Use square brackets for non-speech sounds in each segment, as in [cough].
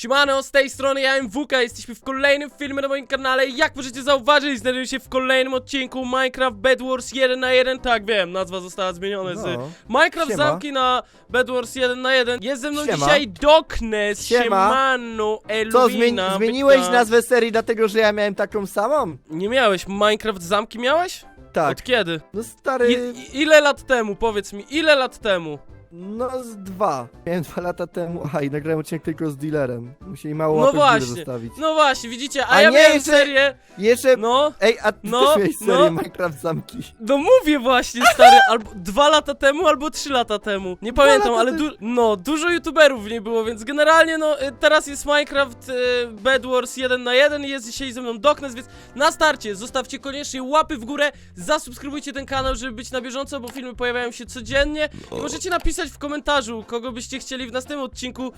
Siemano, z tej strony ja MWK, jesteśmy w kolejnym filmie na moim kanale jak możecie zauważyć, znajdujemy się w kolejnym odcinku Minecraft Bed Wars 1 na 1 Tak, wiem, nazwa została zmieniona z No. Minecraft Siema. zamki na Bed Wars 1 na 1 Jest ze mną Siema. dzisiaj Doknes, Siema. Siemano, Co, zmieniłeś nazwę serii dlatego, że ja miałem taką samą? Nie miałeś, Minecraft zamki miałeś? Tak. Od kiedy? No stary, i- ile lat temu, powiedz mi, ile lat temu? No z dwa. Miałem dwa lata temu, aha, i nagrałem odcinek tylko z dealerem. Musieli mało No łapek w właśnie. zostawić. No właśnie, widzicie, a, A ja nie, miałem jeszcze- serię, Jeszcze, no ej, a ty no, też miałeś serię no. Minecraft Zamki. No mówię właśnie, stary, albo dwa lata temu, albo trzy lata temu. Nie pamiętam, ale du no, dużo youtuberów nie było, więc generalnie no, y, teraz jest Minecraft y, Bed Wars 1 na 1 i jest dzisiaj ze mną Doknes, więc na starcie zostawcie koniecznie łapy w górę, zasubskrybujcie ten kanał, żeby być na bieżąco, bo filmy pojawiają się codziennie i możecie napisać w komentarzu, kogo byście chcieli w następnym odcinku y,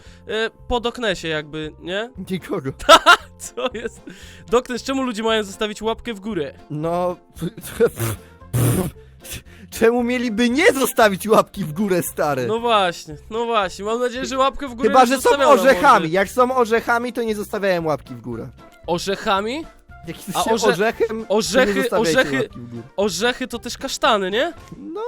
po Doknesie jakby, nie? [laughs] Nikogo. Co jest? Doknes, czemu ludzie mają zostawić łapkę w górę? No... Czemu mieliby nie zostawić łapki w górę, stary? No właśnie, no właśnie, mam nadzieję, że łapkę w górę Chyba, że są orzechami. może. Jak są orzechami, to nie zostawiałem łapki w górę. Orzechami? Jak A orze- orzechem, orzechy- orzechy-. Orzechy to też kasztany, nie? No,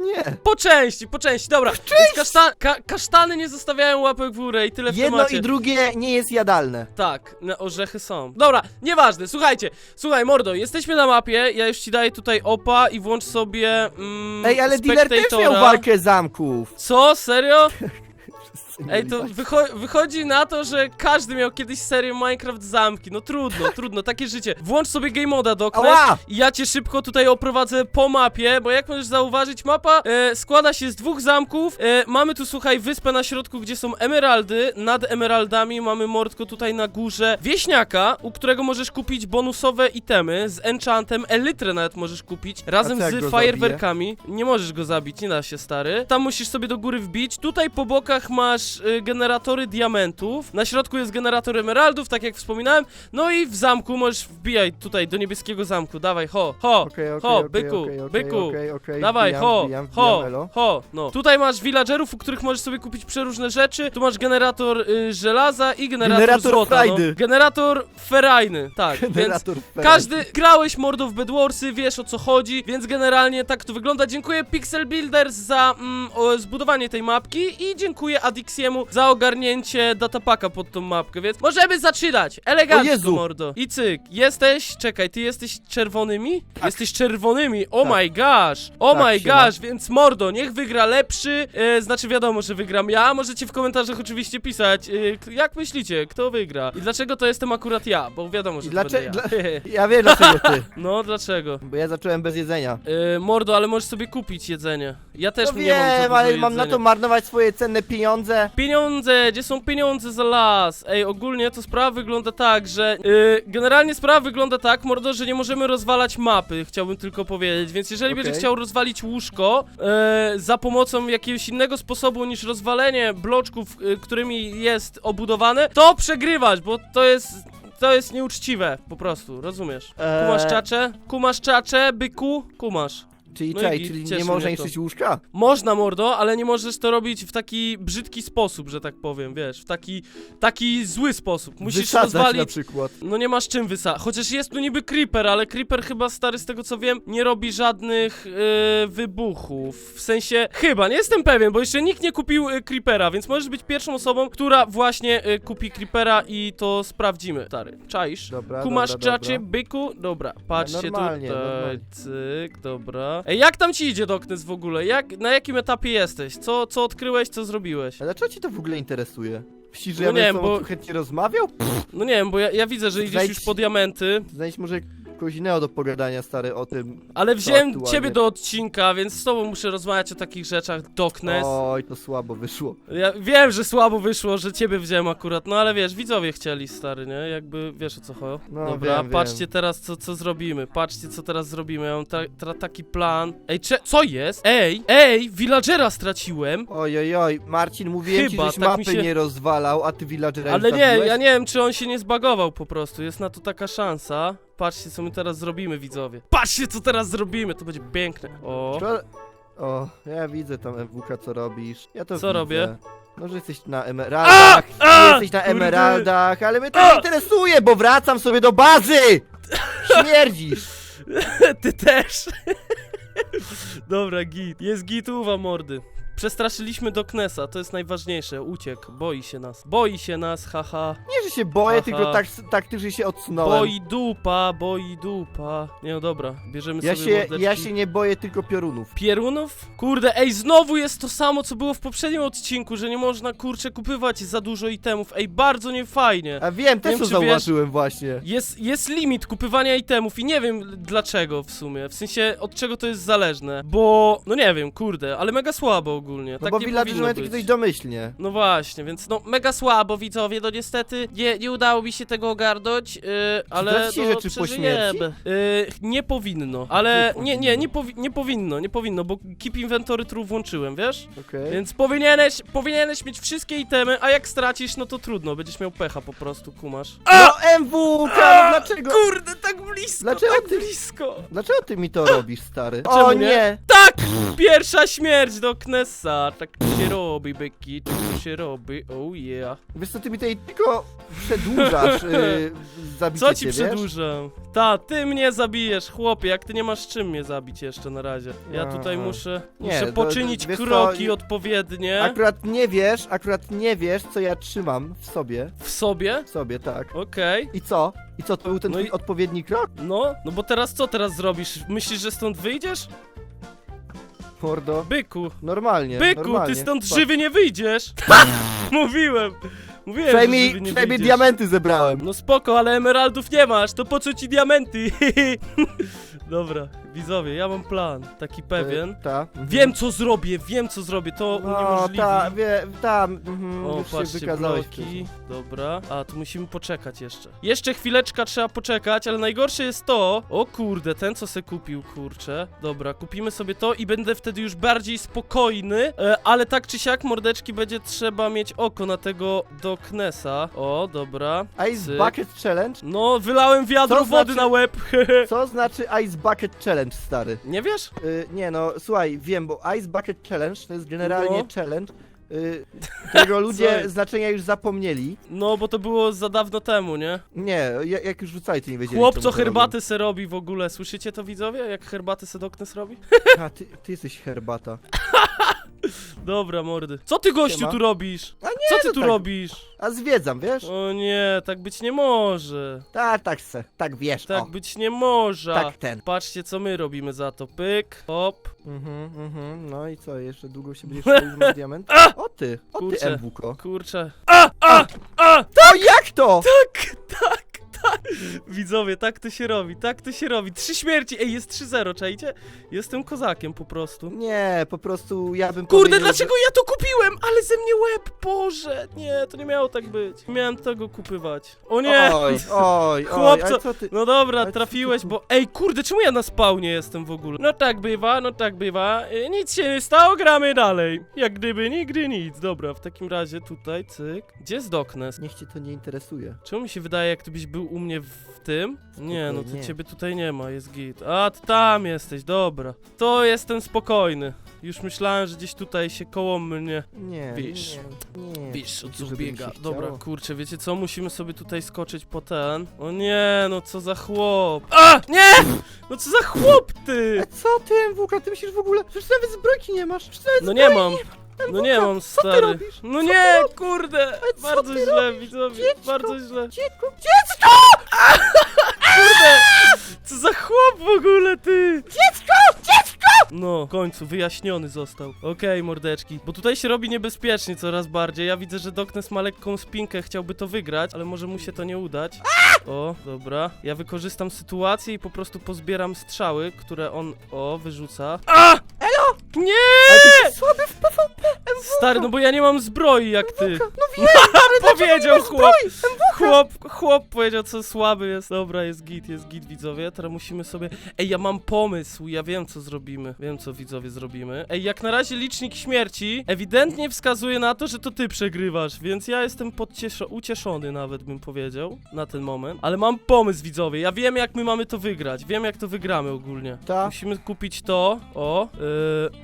nie. Po części, po części, dobra. Więc Kaszta ka kasztany nie zostawiają łapek w górę i tyle w Jedno temacie. i drugie nie jest jadalne. Tak, na orzechy są. Dobra, nieważne, słuchajcie. Słuchaj, mordo, jesteśmy na mapie, ja już ci daję tutaj opa i włącz sobie mm, Ej, ale dealer też miał Spectatora. walkę zamków. Co? Serio? [laughs] Ej, to wycho wychodzi na to, że każdy miał kiedyś serię Minecraft Zamki. No trudno, [laughs] trudno, takie życie. Włącz sobie game moda, Doknes. Ała! I ja cię szybko tutaj oprowadzę po mapie, bo jak możesz zauważyć, mapa e, składa się z dwóch zamków. E, mamy tu, słuchaj, wyspę na środku, gdzie są emeraldy. Nad emeraldami mamy mordko tutaj na górze wieśniaka, u którego możesz kupić bonusowe itemy z enchantem. Elytrę nawet możesz kupić razem co jak z go fajerwerkami. Nie możesz go zabić, nie da się, stary. Tam musisz sobie do góry wbić. Tutaj po bokach masz y, generatory diamentów. Na środku jest generator emeraldów, tak jak wspominałem. No i w zamku możesz wbijać tutaj do niebieskiego zamku. Dawaj, ho, ho, Okej, okej, ho, okej, byku, okej, okej, byku. okej, okej, Dawaj, wbijam, ho, wbijam, ho, wbijam, elo. ho, no. Tutaj masz villagerów, u których możesz sobie kupić przeróżne rzeczy. Tu masz generator y, żelaza i generator, Generator złota. frajdy. No. Generator ferajny, tak. [laughs] Więc Generator Fera. każdy, grałeś mordo w Bedwarsy, wiesz o co chodzi, więc generalnie tak to wygląda. Dziękuję Pixel Builders za mm, o, zbudowanie tej mapki i dziękuję Za ogarnięcie datapaka pod tą mapkę, więc możemy zaczynać. O Elegancko, Jezu. mordo. I cyk, jesteś, czekaj, ty jesteś czerwonymi? Tak. Jesteś czerwonymi, oh Tak. my gosh, oh Tak, my siema. gosh, więc mordo, niech wygra lepszy, e, znaczy wiadomo, że wygram ja, możecie w komentarzach oczywiście pisać, e, k- jak myślicie, kto wygra i dlaczego to jestem akurat ja, bo wiadomo, że I to będę dlaczego- ja. [laughs] Ja wiem dlaczego ty. [laughs] No, dlaczego? Bo ja zacząłem bez jedzenia. Yy, mordo, ale możesz sobie kupić jedzenie. Ja też no nie mam za wiem, dużo ale mam na jedzenia. to marnować swoje cenne pieniądze. Pieniądze, gdzie są pieniądze za las? Ej, ogólnie to sprawa wygląda tak, że yy, generalnie sprawa wygląda tak, mordo, że nie możemy rozwalać mapy, chciałbym tylko powiedzieć, więc jeżeli będziesz chciał rozwalić łóżko yy, za pomocą jakiegoś innego sposobu niż rozwalenie bloczków, yy, którymi jest obudowane, to przegrywasz, bo to jest... To jest nieuczciwe, po prostu, rozumiesz? Eee. Kumasz czacze? Kumasz czacze, byku? Kumasz. Czyli No i czaj, git, czyli cieszy nie mnie można to. niszczyć łóżka? Można, mordo, ale nie możesz to robić w taki brzydki sposób, że tak powiem, wiesz, w taki, taki zły sposób. Musisz Wysadzać na rozwalić... przykład. No nie masz czym wysadzić. Chociaż jest tu niby creeper, ale creeper chyba stary z tego co wiem nie robi żadnych yy, wybuchów. W sensie chyba, nie jestem pewien, bo jeszcze nikt nie kupił y, creepera, więc możesz być pierwszą osobą, która właśnie y, kupi creepera i to sprawdzimy. Stary, czaisz? Dobra, Kumasz dobra, dobra. czacie, byku? Dobra, patrzcie normalnie, tutaj, normalnie. cyk, dobra. Ej, jak tam ci idzie, Doknes, w ogóle? Jak, na jakim etapie jesteś? Co, co odkryłeś, co zrobiłeś? A dlaczego ci to w ogóle interesuje? Myślisz, że No ja nie bym wiem, z tobą bo- tu chętnie rozmawiał? No nie wiem, bo ja, ja widzę, że idziesz już po diamenty, Znajdź może kogoś innego do pogadania, stary, o tym. ale wziąłem aktualnie. ciebie do odcinka, więc z tobą muszę rozmawiać o takich rzeczach, Doknes. Oj, to słabo wyszło. Ja wiem, że słabo wyszło, że ciebie wziąłem akurat, no ale wiesz, widzowie chcieli, stary, nie? Jakby, wiesz o co chodzi. No, Dobra, wiem, patrzcie wiem. teraz, co, co zrobimy. Patrzcie, co teraz zrobimy. Ja mam ta, ta, taki plan. Ej, cze co jest? Ej, ej, villagera straciłem. Oj, oj, oj, Marcin, mówiłem Chyba, ci, żeś tak mi mapy się- nie rozwalał, a ty villagera Ale nie, zabiłeś? ja nie wiem, czy on się nie zbagował po prostu. Jest na to taka szansa. Patrzcie, co my teraz zrobimy, widzowie. Patrzcie, co teraz zrobimy, to będzie piękne. O, O, ja widzę tam MWK, co robisz. Ja to Co widzę. robię? No, że jesteś na emeraldach, A! że jesteś na Kurde. emeraldach, ale mnie to nie interesuje, bo wracam sobie do bazy! Śmierdzisz! [laughs] Ty też. [laughs] Dobra, git. Jest git uwa, mordy. Przestraszyliśmy Doknesa, to jest najważniejsze. Uciekł, boi się nas. Boi się nas, haha. Nie, że się boję, Aha. tylko tak, taktycznie się odsunąłem. Boi dupa, boi dupa. Nie no dobra, bierzemy Ja sobie się, mordeczki. ja się nie boję tylko piorunów. Pierunów? Kurde, ej, znowu jest to samo, co było w poprzednim odcinku, że nie można, kurczę, kupywać za dużo itemów. Ej, bardzo niefajnie. A wiem, też wiem, to czy wiesz- zauważyłem właśnie. Jest, jest limit kupywania itemów i nie wiem dlaczego w sumie, w sensie od czego to jest zależne, bo, no nie wiem, kurde, ale mega słabo ogólnie, No tak bo nie villagerzy powinno być. coś domyślnie. No właśnie, więc no mega słabo widzowie, no niestety nie, nie udało mi się tego ogarnąć, yy, ale się no, rzeczy po przeżyjemy. Yy, nie powinno, ale nie, nie, nie, powi nie powinno, nie powinno, bo Keep Inventory True włączyłem, wiesz? Okej. Więc powinieneś, powinieneś mieć wszystkie itemy, a jak stracisz, no to trudno, będziesz miał pecha po prostu, kumasz. No MWK, no dlaczego? Kurde, tak blisko, Dlaczego tak ty- blisko. Dlaczego ty mi to robisz, stary? Czemu O nie? nie! Tak! Pierwsza śmierć do Tak to się robi, Becky, tak to się robi, oh yeah. Wiesz co, ty mi tutaj tylko przedłużasz yy, [laughs] zabicie Co ci cię, wiesz? przedłużam? Ta, ty mnie zabijesz, chłopie, jak ty nie masz czym mnie zabić jeszcze na razie. Ja tutaj muszę, Nie, muszę to- poczynić wiesz co, kroki i- odpowiednie Akurat nie wiesz, akurat nie wiesz, co ja trzymam w sobie. w sobie. W sobie, tak. Okej, I co? I co, to był ten No twój i- odpowiedni krok? no, no bo teraz co teraz zrobisz? Myślisz, że stąd wyjdziesz? Mordo. Byku, Normalnie, byku, normalnie. ty stąd żywy nie wyjdziesz! [laughs] Mówiłem, mówiłem, że żywy nie przynajmniej wyjdziesz. diamenty zebrałem. No spoko, ale emeraldów nie masz, to po co ci diamenty? [laughs] Dobra, widzowie, ja mam plan, taki pewien. E, ta. mhm. Wiem co zrobię, wiem co zrobię, to No, uniemożliwi. ta, wie, tam, mhm, O, już się patrzcie. Dobra. A, tu musimy poczekać jeszcze. Jeszcze chwileczkę trzeba poczekać, ale najgorsze jest to... O kurde, ten co se kupił, kurczę. Dobra, kupimy sobie to i będę wtedy już bardziej spokojny, e, ale tak czy siak, mordeczki, będzie trzeba mieć oko na tego Doknesa. O, dobra. Ice Cyk. Bucket Challenge? No, wylałem wiadro Co wody znaczy- na łeb. [laughs] Co znaczy Ice Bucket Challenge, stary? Nie wiesz? Y, nie no, słuchaj, wiem, bo Ice Bucket Challenge to jest generalnie No. challenge, y, [laughs] którego ludzie znaczenia już zapomnieli. No, bo to było za dawno temu, nie? Nie, ja- jak już rzucali, to nie wiedzieli. Chłop, co to herbatę se robi w ogóle. Słyszycie to, widzowie? Jak herbatę se Doknes robi? robią. A, ty, ty jesteś herbata. [laughs] Dobra, mordy. Co ty, gościu, Siema. tu robisz? A nie, Co ty no tu tak, robisz? A zwiedzam, wiesz? O nie, tak być nie może. Tak, tak se, tak wiesz, Tak o. być nie może. Tak ten. Patrzcie, co my robimy za to. Pyk, hop. Mhm, mhm, no i co, jeszcze długo się będziesz [laughs] szukał z diament? O ty, o ty Kurczę. Kurczę. A, a, a! O jak to? Tak, tak, tak. [laughs] Widzowie, tak to się robi, tak to się robi. Trzy śmierci. Ej, jest 3-0, czajcie? Jestem kozakiem po prostu. Nie, po prostu ja bym Kurde, powiedział, dlaczego ja to kupiłem? Ale ze mnie łeb, Boże! Nie, to nie miało tak być. Nie miałem tego kupywać. O Że... nie! Oj, oj, oj, Chłopco- ale co ty... No dobra, Ale co trafiłeś, ty- bo... Ej, kurde, czemu ja na spawnie jestem w ogóle? No tak bywa, no tak bywa. Y, Nic się nie stało, gramy dalej. Jak gdyby nigdy nic. Dobra, w takim razie tutaj, cyk. Gdzie jest Doknes? Niech cię to nie interesuje. Czemu mi się wydaje, jak gdybyś był u mnie w tym? Nie, no to Spokojnie. ciebie tutaj nie ma, jest git. A, ty tam jesteś, dobra. To jestem spokojny. Już myślałem, że gdzieś tutaj się koło mnie... Nie, nie, nie. Wiesz, o co żeby mi biega. się chciało. Dobra, kurczę, wiecie co? Musimy sobie tutaj skoczyć po ten. O nie, no co za chłop. A! Nie! No co za chłop ty! A co ty, MWK, ty myślisz w ogóle? Przecież nawet zbrojki nie masz. Przecież nawet No nie mam. No nie MWK, mam, co ty stary. robisz? No Co nie, kurde! co Bardzo ty źle, widzowie, Dziecko, bardzo źle. Dziecko, dziecko! Kurde! Co za chłop w ogóle, ty! Dziecko! Dziecko! No, w końcu, wyjaśniony został. Okej, mordeczki, bo tutaj się robi niebezpiecznie coraz bardziej. Ja widzę, że Doknes ma lekką spinkę, chciałby to wygrać, ale może mu się to nie udać. O, dobra. Ja wykorzystam sytuację i po prostu pozbieram strzały, które on, o, wyrzuca. A! Elo! Nie! Ale ty jesteś słaby w PvP, Stary, no bo ja nie mam zbroi jak ty. No wiem, [laughs] powiedział chłop. Chłop, chłop powiedział, co słaby jest. Dobra, jest git, jest git, widzowie. Teraz musimy sobie... Ej, ja mam pomysł, ja wiem, co zrobimy. Wiem, co widzowie zrobimy. Ej, jak na razie licznik śmierci ewidentnie wskazuje na to, że to ty przegrywasz, więc ja jestem podcieszo- ucieszony nawet, bym powiedział, na ten moment. Ale mam pomysł, widzowie. Ja wiem, jak my mamy to wygrać. Wiem, jak to wygramy ogólnie. Ta. Musimy kupić to, o,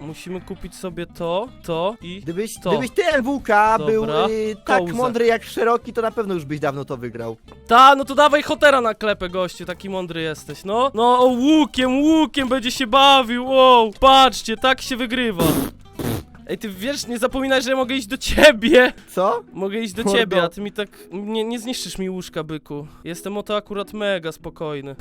yy, musimy kupić sobie to, to i... Gdybyś, To. gdybyś ty LWK był Dobra. y, tak Kołzak. mądry jak szeroki, to na pewno już byś dawno to wygrał. Ta, no to dawaj hotera na klepę, goście, taki mądry jesteś, no. No, o, łukiem, łukiem będzie się bawił, wow, patrzcie, tak się wygrywa. Ej, ty wiesz, nie zapominaj, że ja mogę iść do ciebie. Co? Mogę iść do Mordo. ciebie, a ty mi tak, nie, nie zniszczysz mi łóżka, byku. Jestem o to akurat mega spokojny.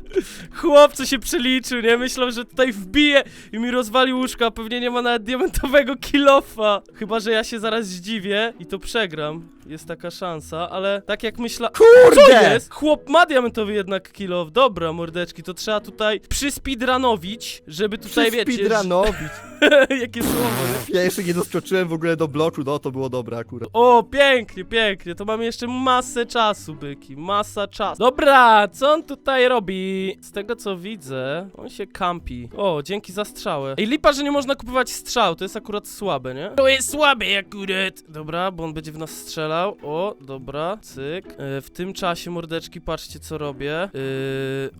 [laughs] Chłopco się przeliczył, nie? Myślał, że tutaj wbije i mi rozwali łóżka, a pewnie nie ma nawet diamentowego kilofa. Chyba, że ja się zaraz zdziwię i to przegram. Jest taka szansa, ale tak jak myślę... Kurde! Co jest? Chłop ma diamentowy jednak kilof. Dobra, mordeczki, to trzeba tutaj przyspeedrunowić, żeby tutaj, wiecie... Speedrunowić. [laughs] [laughs] Jakie słowo, nie? Ja jeszcze nie doskoczyłem w ogóle do bloczu, no to było dobre akurat. O, pięknie, pięknie. To mamy jeszcze masę czasu, byki. Masa czasu. Dobra, co on tutaj robi? Z tego co widzę, on się kampi. O, dzięki za strzałę. Ej, lipa, że nie można kupować strzał. To jest akurat słabe, nie? To jest słabe akurat. Dobra, bo on będzie w nas strzelał. O, dobra, cyk. E, w tym czasie, mordeczki, patrzcie co robię. E,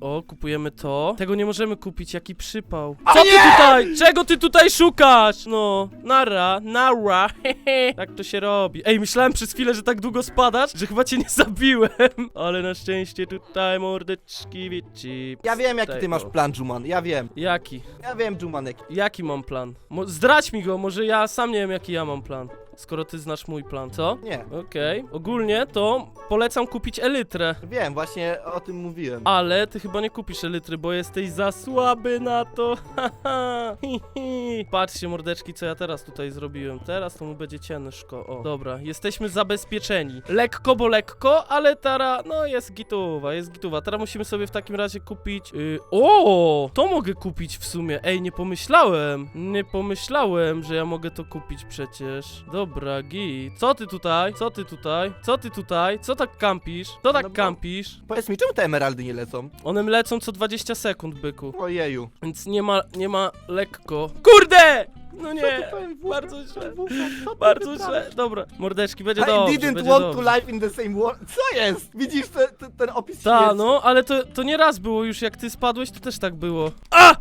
o, kupujemy to. Tego nie możemy kupić, jaki przypał. Co ty tutaj? Czego ty tutaj szukasz? No, nara, nara, hehe. [laughs] Tak to się robi. Ej, myślałem przez chwilę, że tak długo spadasz, że chyba cię nie zabiłem. [laughs] Ale na szczęście tutaj mordeczki, wieci. Ja wiem jaki ty Tego. masz plan, Juman, ja wiem. Jaki? Ja wiem, Juman, jaki. Jaki mam plan? Mo zdradź mi go, może ja sam nie wiem jaki ja mam plan. Skoro ty znasz mój plan, co? Nie, Okej. Ogólnie to polecam kupić elytrę. wiem, właśnie o tym mówiłem. Ale ty chyba nie kupisz elitry, bo jesteś za słaby na to. Haha. [laughs] hi, hi. Patrzcie, mordeczki, co ja teraz tutaj zrobiłem. Teraz to mu będzie ciężko. O, dobra, jesteśmy zabezpieczeni. Lekko, bo lekko, ale tara, no jest gituwa, jest gituwa. Teraz musimy sobie w takim razie kupić. Yy, o, to mogę kupić w sumie. Ej, nie pomyślałem. Nie pomyślałem, że ja mogę to kupić przecież. Dobra, git. Co ty tutaj? Co ty tutaj? Co ty tutaj? Co tak kampisz? Co tak No bo- kampisz? Powiedz mi, czemu te emeraldy nie lecą? One lecą co 20 sekund, byku. Ojeju. Więc nie ma, nie ma lekko. Kurde! No nie, bardzo źle. [laughs] Bardzo źle. Dobra, mordeczki, będzie I dobrze, didn't będzie want dobrze. to live in the same world. Co jest? Widzisz te, te, ten opis Ta, śmierci? no, ale to, to nie raz było już, jak ty spadłeś, to też tak było. A!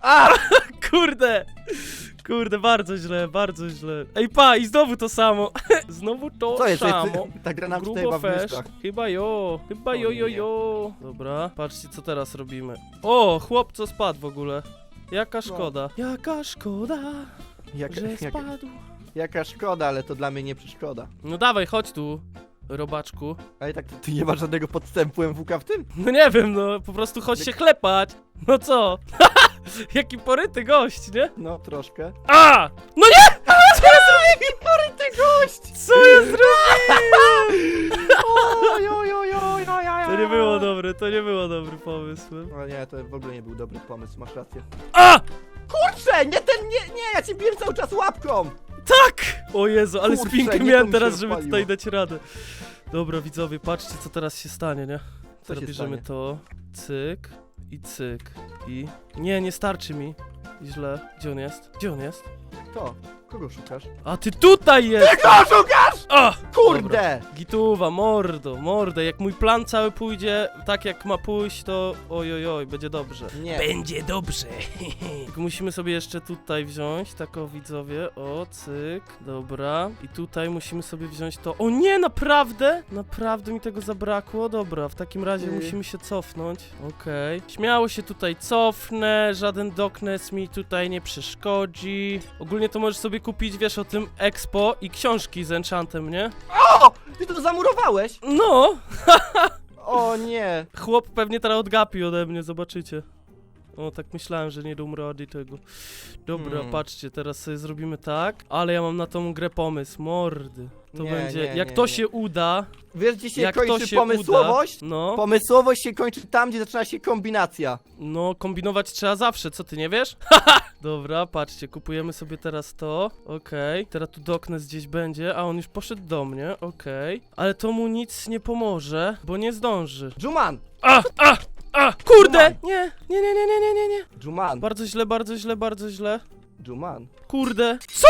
A! [laughs] Kurde! Kurde, bardzo źle, bardzo źle. Ej, pa, i znowu to samo. [laughs] znowu to Co jest? samo. Ta gra nam tutaj Grubo myszkach. Chyba jo, chyba O jo, jo, nie. jo. Dobra, patrzcie co teraz robimy. O, chłop co spadł w ogóle. Jaka No. szkoda. Jaka szkoda, Jaka, że spadł. jaka szkoda, ale to dla mnie nie przeszkoda. No dawaj, chodź tu, robaczku. Ale tak, ty nie masz żadnego podstępu MWK w tym? No nie wiem, no po prostu chodź się klepać. No co? [laughs] [laughs] Jaki poryty gość, nie? No, troszkę. A! No nie! [laughs] Co ja [laughs] zrobiłem? Ty gość! Co ja zrobiłem? Oj, oj, oj, oj, oj, oj, To nie było dobre, to nie było dobry pomysł. No nie, to w ogóle nie był dobry pomysł, masz rację. A! Kurczę, nie ten, nie, nie, ja cię biłem cały czas łapką! Tak! O Jezu, ale Kurczę, spinkę nie miałem to mi się teraz, żeby odpaliło. tutaj dać radę. Dobra, widzowie, patrzcie co teraz się stanie, nie? Co Teraz się bierzemy stanie? to, cyk i cyk i... Nie, nie starczy mi. Źle. Gdzie on jest? Gdzie on jest? To, kogo szukasz? A ty tutaj jest! Kogo szukasz? A! Kurde! Gituwa, mordo, mordo. Jak mój plan cały pójdzie tak jak ma pójść, to oj, oj, oj, będzie dobrze. Nie. Będzie dobrze. [laughs] Musimy sobie jeszcze tutaj wziąć, tak o widzowie, o, cyk, dobra. I tutaj musimy sobie wziąć to. O nie, naprawdę? Naprawdę mi tego zabrakło? Dobra, w takim razie musimy się cofnąć. Okej. Śmiało się tutaj cofnę, żaden doknes mi tutaj nie przeszkodzi. Ogólnie to możesz sobie kupić, wiesz, o tym Expo i książki z Enchantem, nie? O! Ty to zamurowałeś? No, [laughs] O nie. chłop pewnie teraz odgapi ode mnie, zobaczycie. O, tak myślałem, że nie dam rady tego. Dobra, Hmm. patrzcie, teraz sobie zrobimy tak, ale ja mam na tą grę pomysł, mordy. To Nie, będzie, nie, jak nie, to nie. się uda, Wiesz, gdzie się Jak to kończy się pomysłowość? uda, no, Pomysłowość się kończy tam, gdzie zaczyna się kombinacja. no, kombinować trzeba zawsze, co ty nie wiesz? Haha! [laughs] Dobra, patrzcie, kupujemy sobie teraz to, okej. Teraz tu Doknes gdzieś będzie, a on już poszedł do mnie, okej. Ale to mu nic nie pomoże, bo nie zdąży. Juman! A, a, a, kurde! Nie, nie, nie, nie, nie, nie, nie, nie. Bardzo źle, bardzo źle, bardzo źle. Juman! Kurde. Co?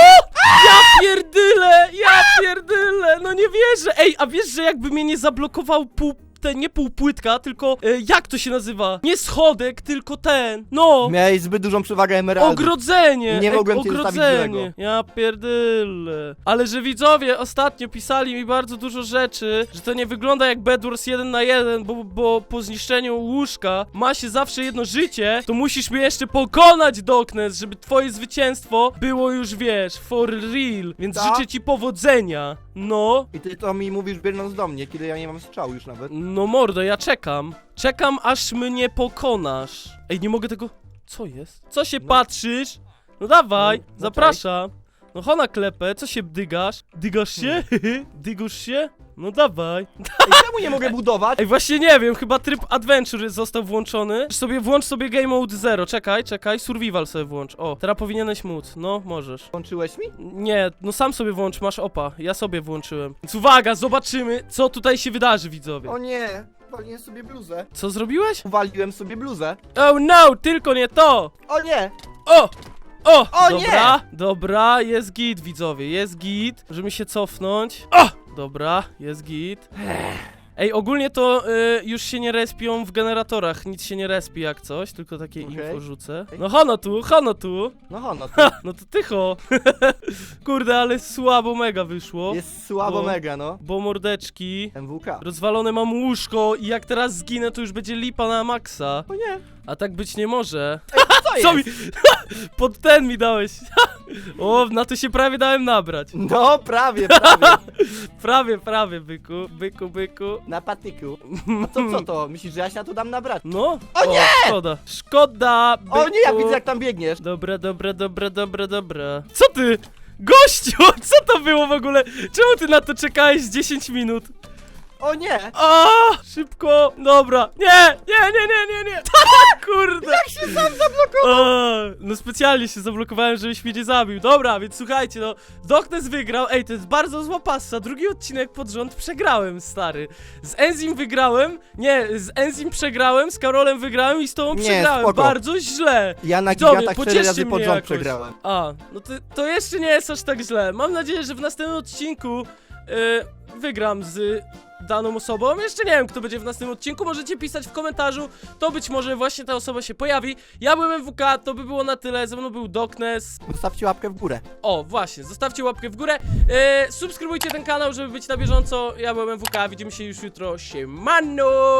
Ja pierdyle! Ja pierdyle! No nie wierzę! Ej, a wiesz, że jakby mnie nie zablokował pół... Ten, nie pół płytka, tylko... E, jak to się nazywa? Nie schodek, tylko ten. No! Miałeś zbyt dużą przewagę emeraldów. Ogrodzenie! Nie mogłem cię zostawić ogrodzenie. Ja pierdyle. Ale że widzowie ostatnio pisali mi bardzo dużo rzeczy, że to nie wygląda jak Bedwars 1 na 1, bo, bo po zniszczeniu łóżka ma się zawsze jedno życie, to musisz mnie jeszcze pokonać, Doknes, żeby twoje zwycięstwo było już, wiesz, for real. Więc Tak? życzę ci powodzenia. No. I ty to mi mówisz biegnąc do mnie, kiedy ja nie mam strzału już nawet. No mordo, ja czekam. Czekam, aż mnie pokonasz. Ej, nie mogę tego... Co jest? Co się No. patrzysz? No dawaj, No, no zapraszam. No hona klepę, co się dygasz? Dygasz się? [laughs] Dygusz się? No dawaj. Ej, czemu nie mogę budować? Ej, właśnie nie wiem, chyba tryb adventure został włączony. Sobie włącz sobie game mode 0, czekaj, czekaj, survival sobie włącz. O, teraz powinieneś móc, no możesz. Włączyłeś mi? Nie, no sam sobie włącz, masz opa, ja sobie włączyłem. Więc uwaga, zobaczymy, co tutaj się wydarzy, widzowie. O nie! Uwaliłem sobie bluzę. Co zrobiłeś? Uwaliłem sobie bluzę. Oh no, tylko nie to! O nie! O! O! O dobra, dobra, jest git, widzowie, jest git. Możemy się cofnąć. O! Dobra, jest git. Ej, ogólnie to y, już się nie respią w generatorach, nic się nie respi jak coś, tylko takie Okej. info rzucę. No hono tu, hono tu. No ho, no to no to tycho. [laughs] Kurde, ale słabo mega wyszło. jest słabo Bo- mega, no. Bo mordeczki. MWK. Rozwalone mam łóżko i jak teraz zginę, to już będzie lipa na maksa. O nie! A tak być nie może. Co [laughs] Co mi... [laughs] Pod ten mi dałeś. [laughs] o, na to się prawie dałem nabrać. No, prawie, prawie. Prawie, prawie, byku, byku, byku. Na patyku. A to co to? Myślisz, że ja się na to dam nabrać? No. O nie! Szkoda. Szkoda, byku. O nie, ja widzę jak tam biegniesz. Dobra, dobra, dobra, dobra, dobra. Co ty? Gościu, co to było w ogóle? Czemu ty na to czekałeś 10 minut? O nie! A, szybko. Dobra. Nie, nie, nie, nie, nie, nie. [laughs] Kurde. Jak się sam zablokował? O, no specjalnie się zablokowałem, żebyś mnie nie zabił. Dobra, więc słuchajcie, no, Doknes wygrał. Ej, to jest bardzo zła passa. Drugi odcinek pod rząd przegrałem, stary. Z Enzim wygrałem. Nie, z Enzim przegrałem, z Karolem wygrałem i z tobą Nie, przegrałem. spoko. Bardzo źle. Ja na Widzowie, gigatach cztery pocieszcie razy pod rząd jakoś. przegrałem. A, no to, to jeszcze nie jest aż tak źle. Mam nadzieję, że w następnym odcinku y, wygram z daną osobą. Jeszcze nie wiem, kto będzie w następnym odcinku. Możecie pisać w komentarzu. To być może właśnie ta osoba się pojawi. Ja byłem MWK, to by było na tyle. Ze mną był Doknes. Zostawcie łapkę w górę. O, właśnie, zostawcie łapkę w górę. E, subskrybujcie ten kanał, żeby być na bieżąco. Ja byłem MWK, widzimy się już jutro. Siemano!